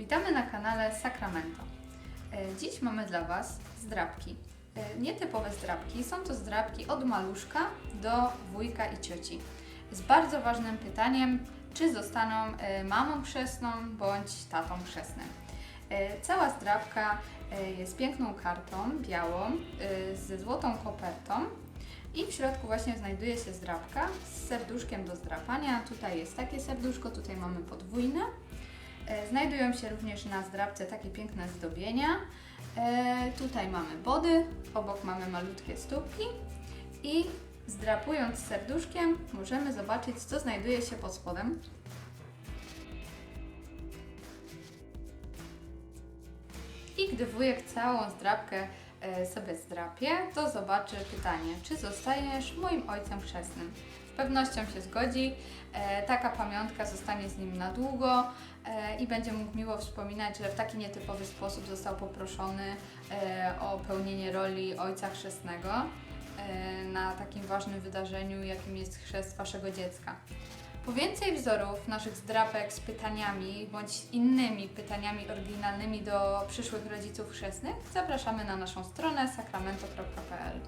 Witamy na kanale Sacramento. E, Dziś mamy dla Was zdrabki. E, Nietypowe zdrabki. Są to zdrabki od maluszka do wujka i cioci. Z bardzo ważnym pytaniem, czy zostaną e, mamą chrzestną bądź tatą chrzestnym. Cała zdrabka jest piękną kartą, białą, ze złotą kopertą i w środku właśnie znajduje się zdrabka z serduszkiem do zdrapania. Tutaj jest takie serduszko, tutaj mamy podwójne. E, Znajdują się również na zdrabce takie piękne zdobienia. E, tutaj mamy body, obok mamy malutkie stópki i zdrapując serduszkiem możemy zobaczyć, co znajduje się pod spodem. I gdy wujek całą zdrabkę sobie zdrapie, to zobaczy pytanie, czy zostajesz moim ojcem chrzestnym. Z pewnością się zgodzi. E, taka pamiątka zostanie z nim na długo e, i będzie mógł miło wspominać, że w taki nietypowy sposób został poproszony e, o pełnienie roli ojca chrzestnego e, na takim ważnym wydarzeniu, jakim jest chrzest waszego dziecka. Po więcej wzorów naszych zdrapek z pytaniami bądź innymi pytaniami oryginalnymi do przyszłych rodziców chrzestnych zapraszamy na naszą stronę sacramento.pl.